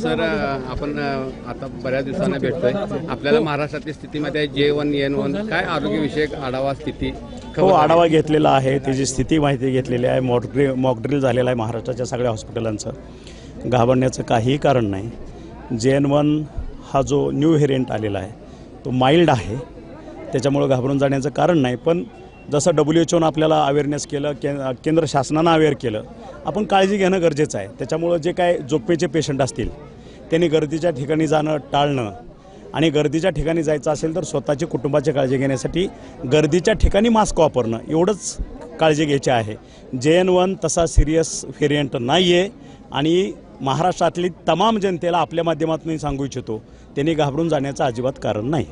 Sir आपण आता बऱ्याच दिवसांना भेटतोय. आपल्याला महाराष्ट्रातली स्थितीमध्ये जे वन एन वन. काय आरोग्यविषयक आढावा स्थिती हो आढावा घेतलेला आहे. त्याची स्थिती माहिती घेतलेली आहे मॉकड्री मॉकड्रिल झालेला आहे महाराष्ट्राच्या सगळ्या हॉस्पिटलांचं. घाबरण्याचं काहीही कारण नाही. जे एन वन हा जो न्यू व्हेरियंट आलेला आहे तो माइल्ड आहे. त्याच्यामुळं घाबरून जाण्याचं कारण नाही. पण जसं डब्ल्यू एच ओनं आपल्याला अवेअरनेस केलं के केंद्र शासनानं अवेअर केलं आपण काळजी घेणं गरजेचं आहे. त्याच्यामुळं जे काय झोपेचे पेशंट असतील त्यांनी गर्दीच्या ठिकाणी जाणं टाळणं आणि गर्दीच्या ठिकाणी जायचं असेल तर स्वतःची कुटुंबाची काळजी घेण्यासाठी गर्दीच्या ठिकाणी मास्क वापरणं एवढंच काळजी घ्यायची आहे. जे एन वन तसा सिरियस व्हेरियंट नाही आहे आणि महाराष्ट्रातली तमाम जनतेला आपल्या माध्यमातून सांगू इच्छितो त्यांनी घाबरून जाण्याचं अजिबात कारण नाही.